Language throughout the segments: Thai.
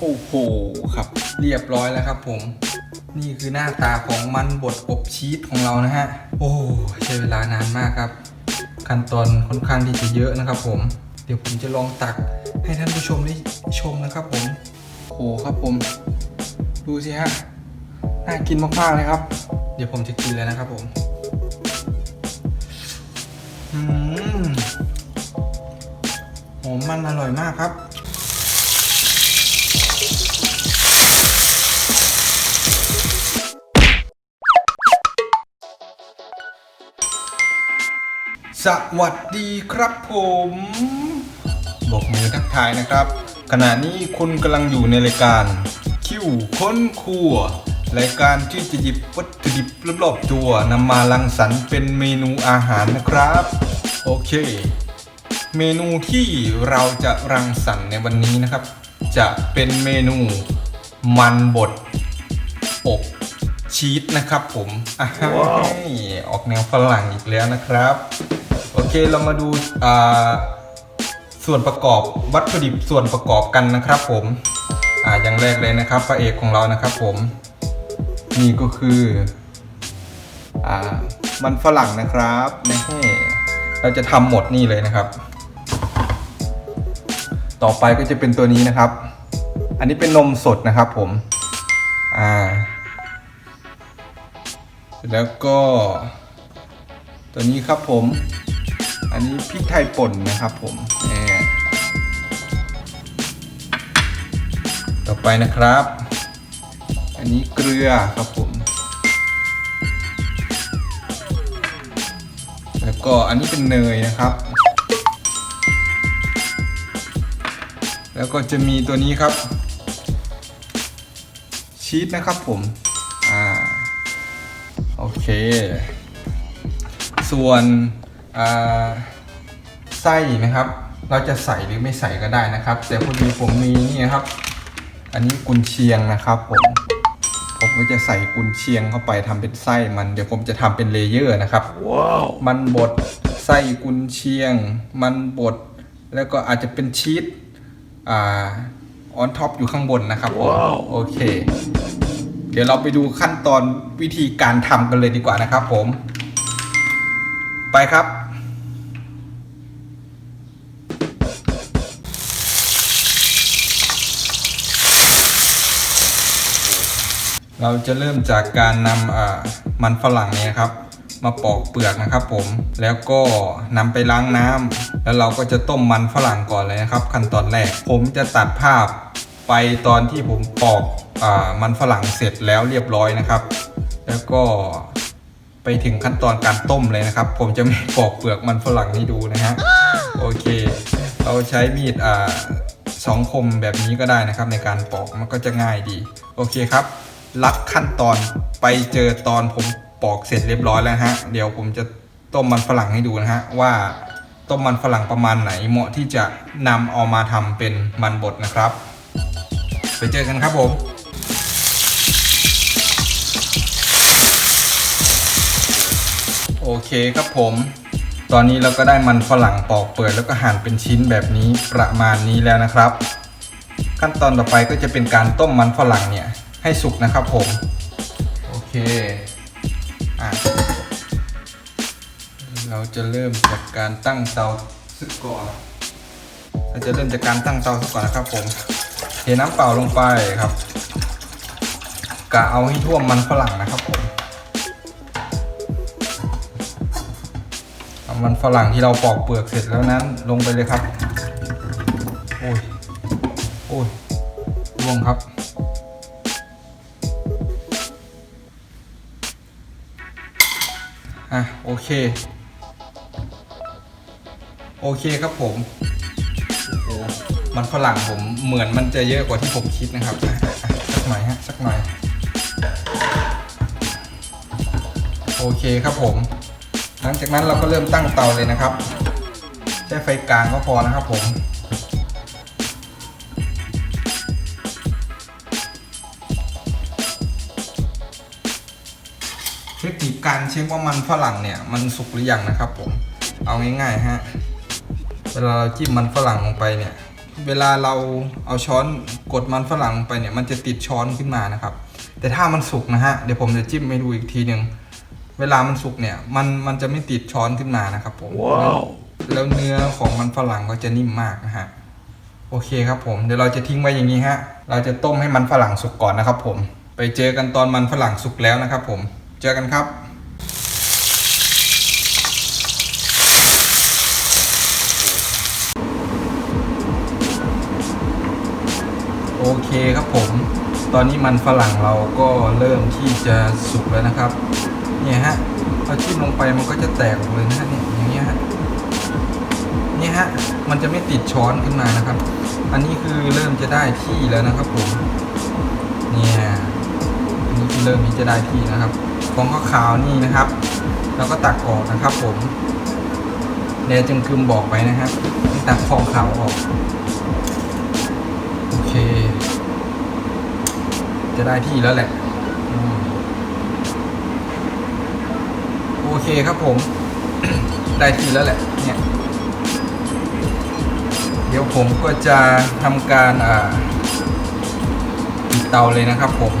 โอ้โหครับเรียบร้อยแล้วครับผม นี่คือหน้าตาของมันบดอบชีสของเรานะฮะ โอ้ใช้เวลานานมากครับ ขั้นตอนค่อนข้างที่จะเยอะนะครับผม เดี๋ยวผมจะลองตักให้ท่านผู้ชมได้ชมนะครับผมโอ้โหครับผม ดูสิฮะ น่ากินมากๆเลยครับ เดี๋ยวผมจะกินเลยนะครับผมอืมหอมมันอร่อยมากครับ สวัสดีครับผมบอกมือทักทายนะครับ ขณะนี้คุณกำลังอยู่ในรายการ คิวค้นครัวรายการที่จะหยิบวัตถุดิบรอบๆตัวนำมารังสรรค์เป็นเมนูอาหารนะครับ โอเค เมนูที่เราจะรังสรรค์ในวันนี้นะครับ จะเป็นเมนูมันบดอบชีสนะครับผมอ่าออกแนวฝรั่งอีกแล้วนะครับโอ เคเรามาดูส่วนประกอบวัตถุดิบส่วนประกอบกันนะครับ ผมอ่าอย่างแรกเลยนะครับพระเอกของเรานะครับ ผมนี่ก็คืออ่ามันฝรั่งนะครับนี่เราจะทำหมดนี่เลยนะครับ ต่อไปก็จะเป็นตัวนี้นะครับ อันนี้เป็นนมสดนะครับผมอ่าแล้วก็ตัวนี้ครับผม อันนี้พริกไทยป่นนะครับผมต่อไปนะครับ อันนี้เกลือครับผม แล้วก็อันนี้เป็นเนยนะครับ แล้วก็จะมีตัวนี้ครับ ชีสนะครับผม อ่า โอเค ส่วน ไส้นะครับ เราจะใส่หรือไม่ใส่ก็ได้นะครับ แต่พอดีผมมีนี่นะครับ อันนี้กุนเชียงนะครับผมผมก็จะใส่กุนเชียงเข้าไปทำเป็นไส้มันเดี๋ยวผมจะทำเป็นเลเยอร์นะครับมันบดไส้กุนเชียง มันบดแล้วก็อาจจะเป็นชีสอ่าออนท็อปอยู่ข้างบนนะครับผมโอเค เดี๋ยวเราไปดูขั้นตอนวิธีการทำกันเลยดีกว่านะครับผม ไปครับ เราจะเริ่มจากการนำมันฝรั่งเนี่ยครับ มาปอกเปลือกนะครับ ผมแล้วก็นำไปล้างน้ำแล้วเราก็จะต้มมันฝรั่งก่อนเลยนะครับ ขั้นตอนแรกผมจะตัดภาพไปตอนที่ผมปอกอมันฝรั่งเสร็จแล้วเรียบร้อยนะครับ แล้วก็ไปถึงขั้นตอนการต้มเลยนะครับ ผมจะไม่ปอกเปลือกมันฝรั่งให้ดูนะฮะโอเค เราใช้มีดอ่าสองคมแบบนี้ก็ได้นะครับ ในการปอกมันก็จะง่ายดี โอเคครับ ลัดขั้นตอนไปเจอตอนผมปอกเสร็จเรียบร้อยแล้วฮะ เดี๋ยวผมจะต้มมันฝรั่งให้ดูนะฮะว่าต้มมันฝรั่งประมาณไหนเหมาะที่จะนำเอามาทำเป็นมันบดนะครับ ไปเจอกันครับผมโอเคครับผม ตอนนี้เราก็ได้มันฝรั่งปอกเปิดแล้วก็หั่นเป็นชิ้นแบบนี้ประมาณนี้แล้วนะครับ ขั้นตอนต่อไปก็จะเป็นการต้มมันฝรั่งเนี่ย ให้สุกนะครับผมโอเคอะเราจะเริ่มจากการตั้งเตาซึกก่อนเราจะเริ่มจากการตั้งเตาซึกก่อนนะครับผมเทน้ำเปล่าลงไปครับกะเอาให้ท่วมมันฝรั่งนะครับผมเอามันฝรั่งที่เราปอกเปลือกเสร็จแล้วนั้นลงไปเลยครับโอ้ยโอ้ยร่วงครับ อะโอเค โอเคครับผมโอ้มันฝรั่งผมเหมือนมันจะเยอะกว่าที่ผมคิดนะครับสักหน่อยฮะสักหน่อย โอเคครับผม หลังจากนั้นเราก็เริ่มตั้งเตาเลยนะครับใช้ไฟกลางก็พอนะครับผม เทคนิคการเช็คว่ามันฝรั่งเนี่ยมันสุกหรือยังนะครับผมเอาง่ายๆฮะเวลาเราจิ้มมันฝรั่งลงไปเนี่ย เวลาเราเอาช้อนกดมันฝรั่งลงไปเนี่ยมันจะติดช้อนขึ้นมานะครับ แต่ถ้ามันสุกนะฮะเดี๋ยวผมจะจิ้มให้ดูอีกทีหนึ่งเวลามันสุกเนี่ยมันมันจะไม่ติดช้อนขึ้นมานะครับผมแล้วเนื้อของมันฝรั่งก็จะนิ่มมากนะฮะโอเคครับผมเดี๋ยวเราจะทิ้งไว้อย่างนี้ฮะ เราจะต้มให้มันฝรั่งสุกก่อนนะครับผม ไปเจอกันตอนมันฝรั่งสุกแล้วนะครับผม เจอกันครับโอเคครับผม ตอนนี้มันฝรั่งเราก็เริ่มที่จะสุกแล้วนะครับ เนี่ยฮะพอจิ้มลงไปมันก็จะแตกออกเลยนะฮะเนี่ยอย่างเงี้ยฮะ เนี่ยฮะ มันจะไม่ติดช้อนขึ้นมานะครับ อันนี้คือเริ่มจะได้ที่แล้วนะครับผม เนี่ย อันนี้คือเริ่มที่จะได้ที่นะครับ ของขาวๆนี่นะครับ เราก็ตักออกนะครับ ผมเดี๋ยวจึงคืมบอกไปนะครับตักฟองขาวออกโอเค จะได้ที่แล้วแหละโอเคครับผม ได้ที่แล้วแหละเนี่ยเดี๋ยวผมก็จะทำการอ่าปิดเตาเลยนะครับผม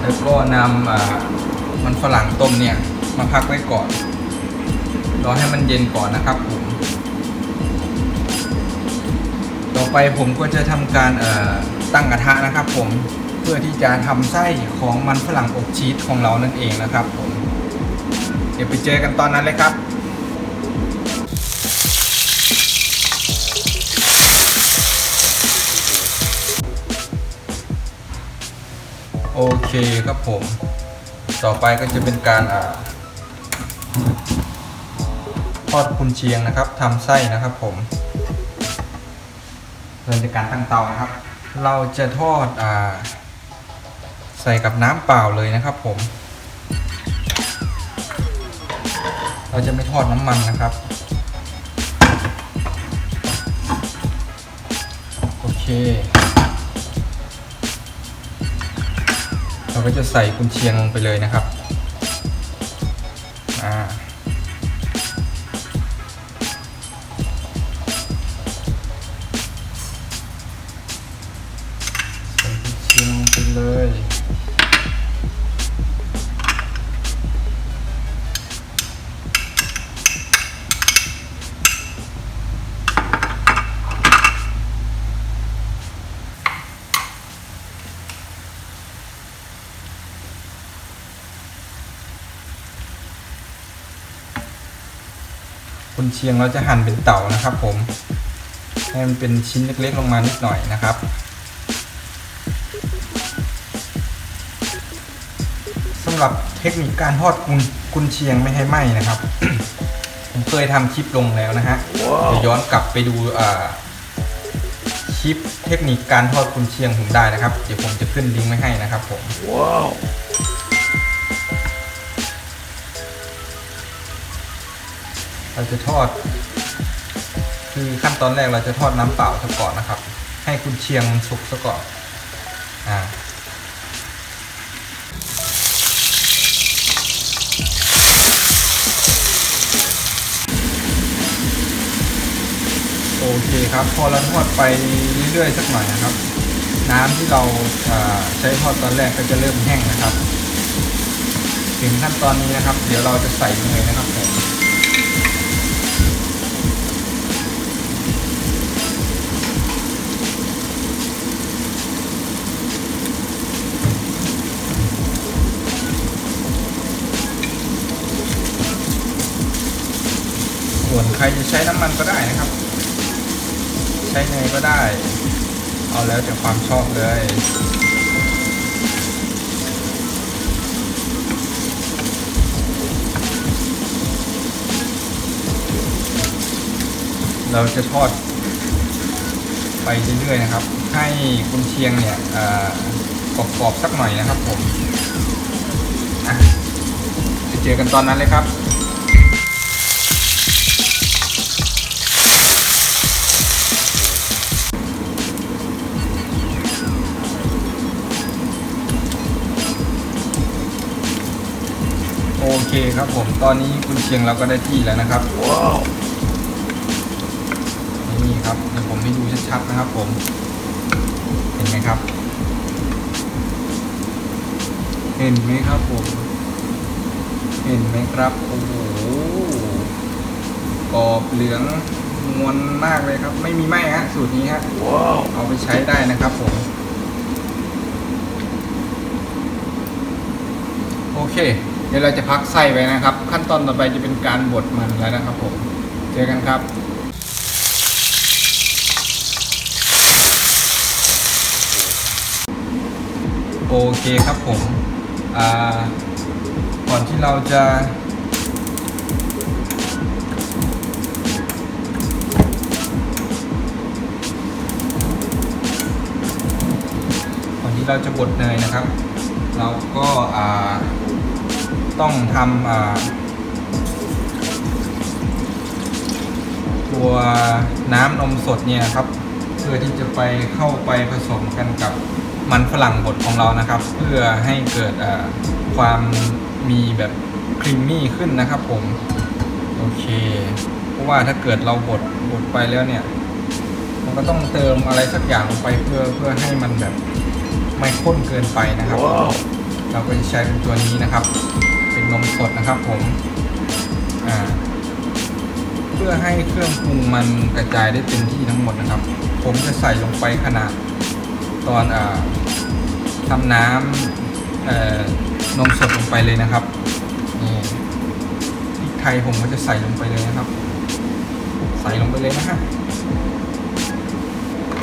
แล้วก็นำอ่า มันฝรั่งต้มเนี่ย มาพักไว้ก่อน รอให้มันเย็นก่อนนะครับผม ต่อไปผมก็จะทำการตั้งกระทะนะครับ ผม เพื่อที่จะทำไส้ของมันฝรั่งอบชีสของเรานั่นเองนะครับ ผม เดี๋ยวไปเจอกันตอนนั้นเลยครับโอเคครับผม ต่อไปก็จะเป็นการอ่าทอดกุนเชียงนะครับทำไส้นะครับผมเริ่มจากการตั้งเตานะครับ เราจะทอดอ่าใส่กับน้ำเปล่าเลยนะครับผม เราจะไม่ทอดน้ำมันนะครับ โอเค เราก็จะใส่กุนเชียงลงไปเลยนะครับ เชียงเราจะหั่นเป็นเต่านะครับ ผมให้มันเป็นชิ้นเล็กๆลงมานิดหน่อยนะครับสำหรับเทคนิคการทอดกุนกุนเชียงไม่ให้ไหม้นะครับ ผมเคยทำคลิปลงแล้วนะฮะเดี๋ยวย้อนกลับไปดูอ่าคลิปเทคนิคการทอดกุนเชียงผมได้นะครับ เดี๋ยวผมจะขึ้นลิงก์ไว้ให้นะครับ ผม เราจะทอด คือขั้นตอนแรกเราจะทอดน้ำเปล่าซะก่อนนะครับ ให้คุณเชียงมันสุกซะก่อนอ่าโอเคครับ พอเราทอดไปเรื่อยๆสักหน่อยนะครับ น้ำที่เราใช้ทอดตอนแรกก็จะเริ่มแห้งนะครับ ถึงขั้นตอนนี้นะครับ เดี๋ยวเราจะใส่เนยนะครับ ใช้น้ำมันก็ได้นะครับ ใช้เนยก็ได้ เอาแล้วแต่ความชอบเลยเราจะทอดไปเรื่อยๆนะครับ ให้กุนเชียงเนี่ยเอ่อกรอบๆสักหน่อยนะครับผมอะเจอกันตอนนั้นเลยครับ เคครับผม ตอนนี้คุณเชียงเราก็ได้ที่แล้วนะครับ ว้าว นี่ครับครับเดี๋ยวผมให้ดูชัดๆนะครับผม เห็นไหมครับ เห็นไหมครับผม เห็นไหมครับ โอ้โหกรอบเหลืองนวลมากเลยครับ ไม่มีไหมฮะ สูตรนี้ฮะเอาไปใช้ได้นะครับผมโอเค เดี๋ยวเราจะพักไส้ไว้นะครับ ขั้นตอนต่อไปจะเป็นการบดมันแล้วนะครับผมเจอกันครับโอเคครับผมอ่าก่อนที่เราจะก่อนที่เราจะบดเนยนะครับ เราก็อ่า ต้องทำอ่าตัวน้ำนมสดเนี่ยครับ เพื่อที่จะไปเข้าไปผสมกันกับมันฝรั่งบดของเรานะครับ เพื่อให้เกิดอ่าความมีแบบครีมมี่ขึ้นนะครับผม โอเค เพราะว่าถ้าเกิดเราบดบดไปแล้วเนี่ย มันก็ต้องเติมอะไรสักอย่างลงไปเพื่อเพื่อให้มันแบบไม่ข้นเกินไปนะครับเราก็จะใช้เป็นตัวนี้นะครับเป็ นมสดนะครับผมเพื่อให้เครื่องปรุงมันกระจายได้เต็มที่ทั้งหมดนะครับ ผมจะใส่ลงไปขนาดตอนอทำน้ำนมสดลงไปเลยนะครับนี่พริกไทยผมก็จะใส่ลงไปเลยนะครับ ใส่ลงไปเลยนะฮะ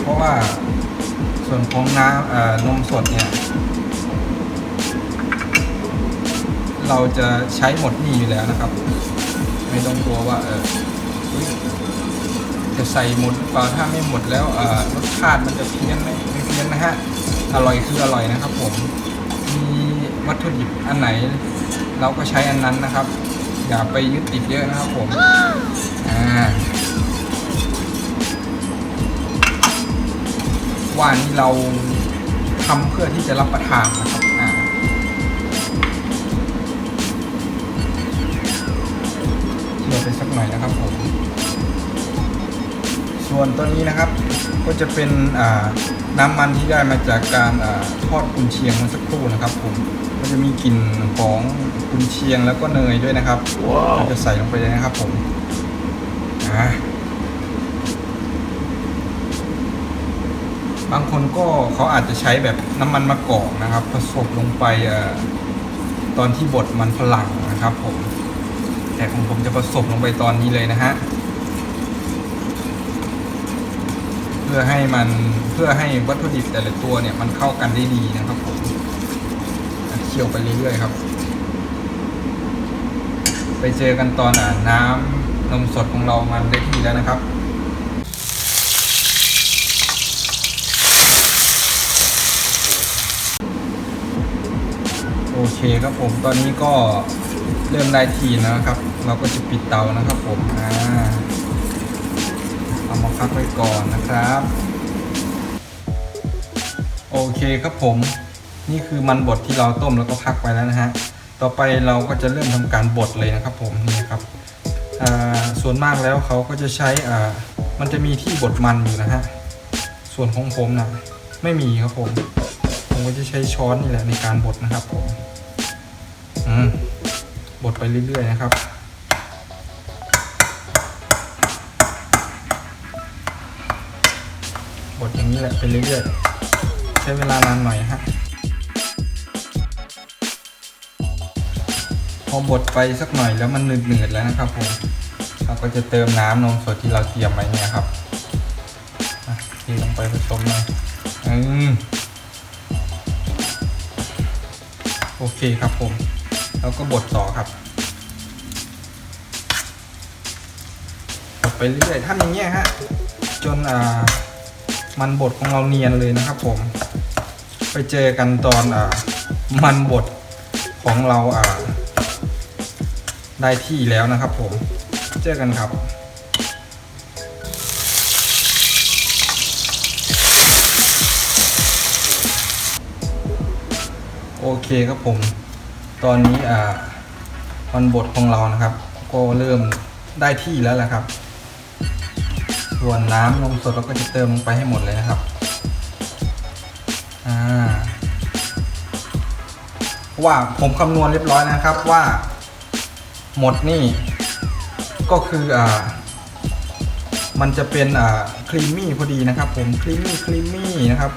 เพราะว่าส่วนของน้ำนมสดเนี่ย เราจะใช้หมดนี่อยู่แล้วนะครับ ไม่ต้องกลัวว่าเออจะใส่หมดหรือเปล่าถ้าไม่หมดแล้วเออรสชาติมันจะเพี้ยนไหมไม่เพี้ยนนะฮะอร่อยคืออร่อยนะครับ ผมมีวัตถุดิบอันไหน เราก็ใช้อันนั้นนะครับ อย่าไปยึดติดเยอะนะครับผมอ่าว่านี่เราทำเพื่อที่จะรับประทานนะครับ ไปสักหน่อยนะครับผม ส่วนตัวนี้นะครับก็จะเป็นอ่าน้ำมันที่ได้มาจากการอาทอดกุนเชียงเมื่อสักครู่นะครับผมก็จะมีกลิ่นของกุนเชียงแล้วก็เนยด้วยนะครับเราจะใส่ลงไปเลยนะครับผมอ่าบางคนก็เขาอาจจะใช้แบบน้ำมันมะกอกนะครับ ผสมลงไปเอ่อตอนที่บดมันฝรั่งนะครับผม แต่ของผมจะผสมลงไปตอนนี้เลยนะฮะ เพื่อให้มันเพื่อให้วัตถุดิบแต่ละตัวเนี่ยมันเข้ากันได้ดีนะครับผมเคี่ยวไปเรื่อยๆครับ ไปเจอกันตอนอน้ำนมสดของเรามันได้ที่แล้วนะครับโอเคครับผมตอนนี้ก็ เริ่มได้ทีนะครับ เราก็จะปิดเตานะครับผมอ่าเอามาพักไว้ก่อนนะครับ โอเคครับผม นี่คือมันบดที่เราต้มแล้วก็พักไปแล้วนะฮะต่อไปเราก็จะเริ่มทำการบดเลยนะครับผมนี่ครับส่วนมากแล้วเขาก็จะใช้อ่ามันจะมีที่บดมันอยู่นะฮะส่วนของผมนะไม่มีครับผม ผมก็จะใช้ช้อนนี่แหละในการบดนะครับผมอืม บดไปเรื่อย ๆ นะครับ บดอย่างนี้แหละไปเรื่อยๆ ใช้เวลานานหน่อยฮะพอบดไปสักหน่อยแล้วมันหนืดๆแล้วนะครับผมเราก็จะเติมน้ำนมสดที่เราเตรียมไว้เนี่ยครับอะเทลงไปผสมหน่อยอืมโอเคครับผม แล้วก็บดต่อครับบดไปเรื่อยๆทำอย่างเงี้ยฮะจนอ่ามันบดของเราเนียนเลยนะครับผม ไปเจอกันตอนอ่ามันบดของเราอ่า ได้ที่แล้วนะครับผม เจอกันครับโอเคครับผม ตอนนี้อ่ามันบทของเรานะครับ ก็เริ่มได้ที่แล้วแหละครับ ส่วนน้ำนมสดเราก็จะเติมลงไปให้หมดเลยนะครับอ่าว่าผมคำนวณเรียบร้อยนะครับว่า หมดนี่ ก็คืออ่ามันจะเป็นอ่าครีมมี่พอดีนะครับ ผมครีมมี่ครีมมี่นะครับ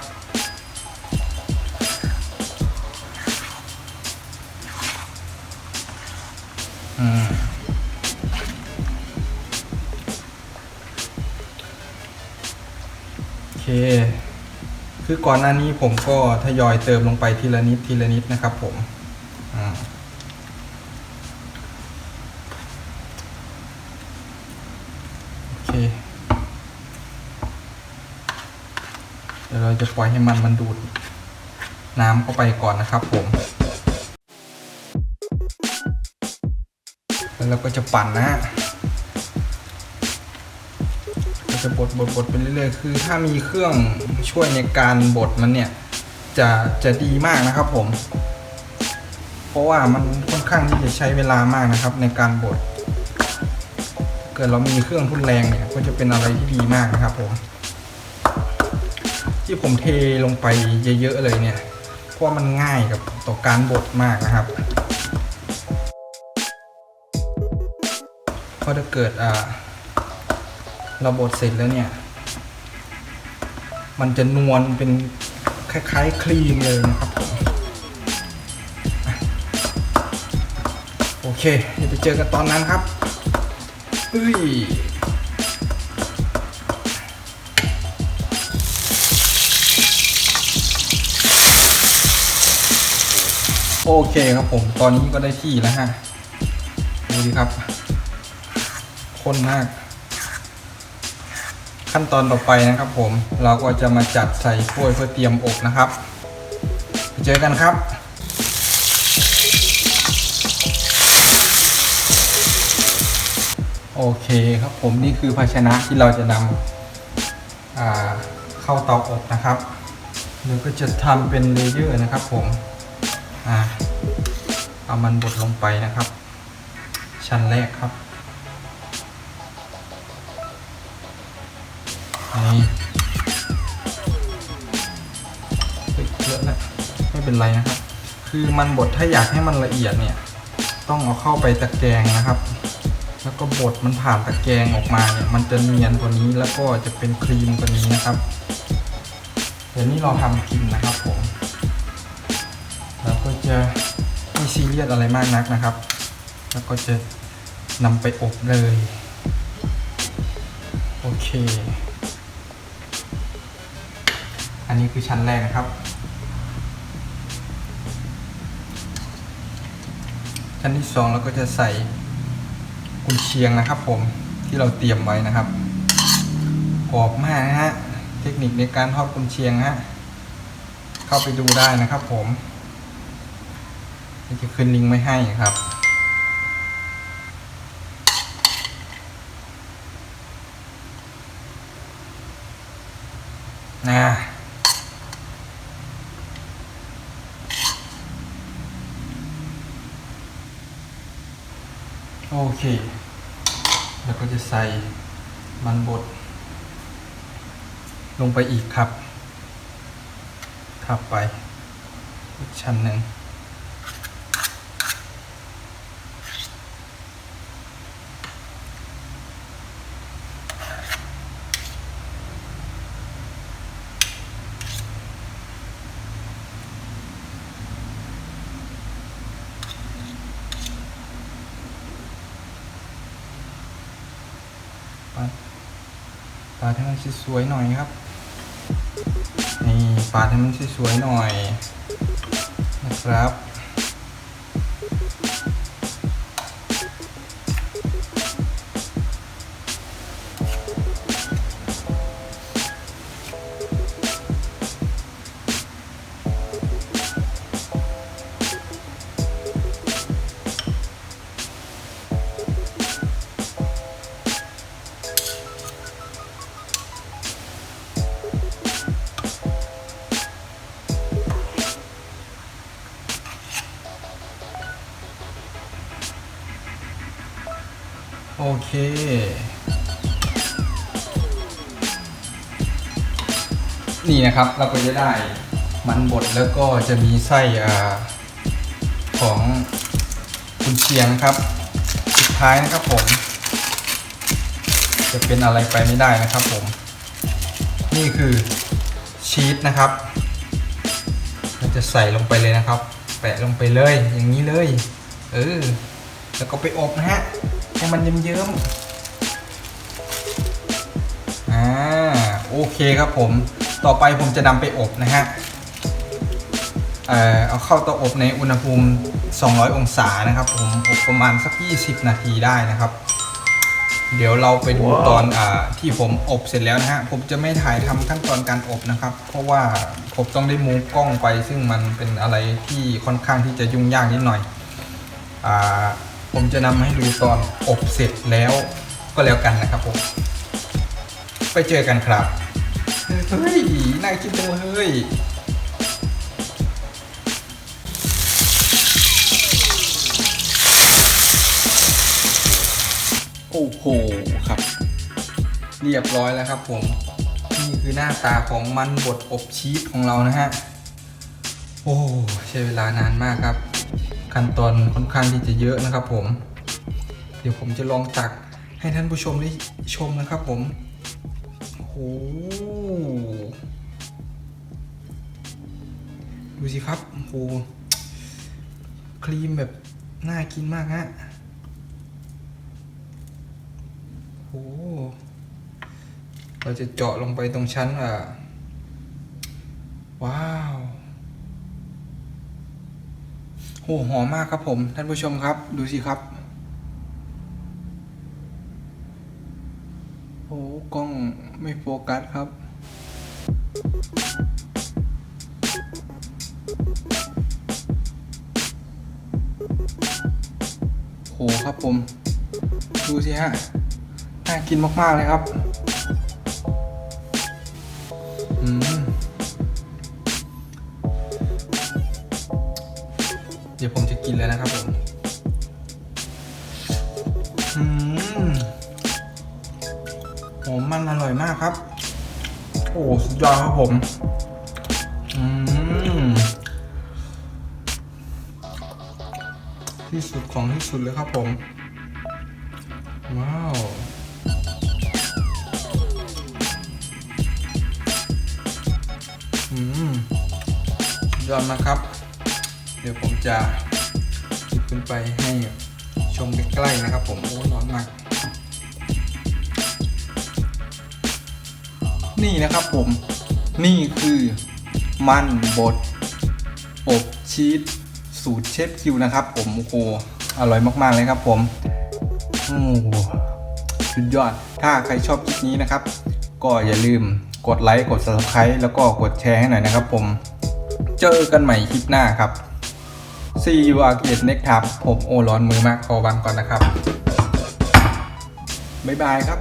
คคือก่อนหน้านี้ผมก็ทยอยเติมลงไปทีละนิดทีละนิดนะครับผมอโอเค เดี๋ยวเราจะปล่อยให้มันมันดูด น้ำเข้าไปก่อนนะครับผม แล้วเราก็จะปั่นนะฮะ จะบดบดบดไปเรื่อยๆ คือถ้ามีเครื่องช่วยในการบดมันเนี่ย จะจะดีมากนะครับผม เพราะว่ามันค่อนข้างที่จะใช้เวลามากนะครับ ในการบด เกิดเรามีเครื่องทุนแรงเนี่ย ก็จะเป็นอะไรที่ดีมากนะครับผม ที่ผมเทลงไปเยอะๆเลยเนี่ย เพราะมันง่ายกับต่อการบดมากนะครับเพราะถ้าเกิดอ่า เราบดเสร็จแล้วเนี่ย มันจะนวลเป็นคล้ายๆครีมเลยนะครับผมโอเค เดี๋ยวไปเจอกันตอนนั้นครับอุ้ยโอเคครับผม ตอนนี้ก็ได้ที่แล้วฮะ ดูดิครับข้นมาก ขั้นตอนต่อไปนะครับผมเราก็จะมาจัดใส่ถ้วยเพื่อเตรียมอบนะครับไปเจอกันครับโอเคครับผมนี่คือภาชนะที่เราจะนำเข้าเตาอบนะครับเดี๋ยวก็จะทำเป็นเลเยอร์นะครับผมอเอามันบดลงไปนะครับ ชั้นแรกครับ เยอะแล้วไม่เป็นไรนะครับ คือมันบดถ้าอยากให้มันละเอียดเนี่ย ต้องเอาเข้าไปตะแกรงนะครับ แล้วก็บดมันผ่านตะแกรงออกมาเนี่ยมันจะเนียนกว่านี้แล้วก็จะเป็นครีมกว่านี้นะครับ เดี๋ยวนี้เราทำกินนะครับผมแล้วก็จะไม่ซีเรียสอะไรมากนักนะครับ แล้วก็จะนำไปอบเลย โอเค อันนี้คือชั้นแรกนะครับ ชั้นที่สองเราก็จะใส่กุนเชียงนะครับ ผมที่เราเตรียมไว้นะครับกรอบมากนะฮะเทคนิคในการทอดกุนเชียงฮะเข้าไปดูได้นะครับ ผมจะขึ้นลิงก์ไม่ให้ครับ นะ โอ เค แล้วก็จะใส่มันบด ลงไปอีกครับ ทับไปอีกชั้นหนึ่ง ให้มันสวยๆหน่อยครับ นี่ปาดให้มันสวยๆหน่อยนะครับ นี่นะครับเราก็จะได้มันบดแล้วก็จะมีไส้อ่าของกุนเชียงครับ สุดท้ายนะครับผม จะเป็นอะไรไปไม่ได้นะครับผม นี่คือชีสนะครับเราจะใส่ลงไปเลยนะครับ แปะลงไปเลยอย่างนี้เลย เออแล้วก็ไปอบนะฮะให้มันเยิ้มๆอ่าโอเคครับผม ต่อไปผมจะนำไปอบนะฮะเอ่อเอาเข้าเตาอบในอุณหภูมิ 200 องศานะครับ ผมอบประมาณสัก 20 นาทีได้นะครับ เดี๋ยวเราไปดูตอนอาที่ผมอบเสร็จแล้วนะฮะ ผมจะไม่ถ่ายทำขั้นตอนการอบนะครับ เพราะว่าผมต้องได้มูฟกล้องไป ซึ่งมันเป็นอะไรที่ค่อนข้างที่จะยุ่งยากนิดหน่อยอ่าผมจะนำมาให้ดูตอนอบเสร็จแล้วก็แล้วกันนะครับผม ไปเจอกันครับ เฮ้ยน่ากินจังเลยโอ้โหครับ เรียบร้อยแล้วครับผม นี่คือหน้าตาของมันบดอบชีสของเรานะฮะ โอ้ใช้เวลานานมากครับ ขั้นตอนค่อนข้างที่จะเยอะนะครับผม เดี๋ยวผมจะลองตักให้ท่านผู้ชมได้ชมนะครับผมโอ้ ดูสิครับโอ้โหครีมแบบน่ากินมากฮะโอ้เราจะเจาะลงไปตรงชั้นอะ ว้าวโหหอมมากครับผม ท่านผู้ชมครับ ดูสิครับโอ้กล้องไม่โฟกัสครับ ครับผม ดูสิฮะ น่ากินมากๆเลยครับ อืม เดี๋ยวผมจะกินเลยนะครับผม อืมโหมันอร่อยมากครับ โอ้ สุดยอดครับผม ที่สุดของที่สุดเลยครับผม ว้าวอืมยอดมาครับ เดี๋ยวผมจะหยิบขึ้นไปให้ชมใกล้ๆนะครับผม โอ้ร้อนมาก นี่นะครับผม นี่คือมันบด อบชีส สูตรเชฟคิวนะครับ ผมโอ้โหอร่อยมากๆเลยครับผมโอ้โหสุดยอด ถ้าใครชอบคลิปนี้นะครับ ก็อย่าลืมกดไลค์กด subscribe แล้วก็กดแชร์ให้หน่อยนะครับ ผม เจอกันใหม่คลิปหน้าครับ See you again next time ผมโอร้อนมือมากขอวันก่อนนะครับ บ๊ายบายครับ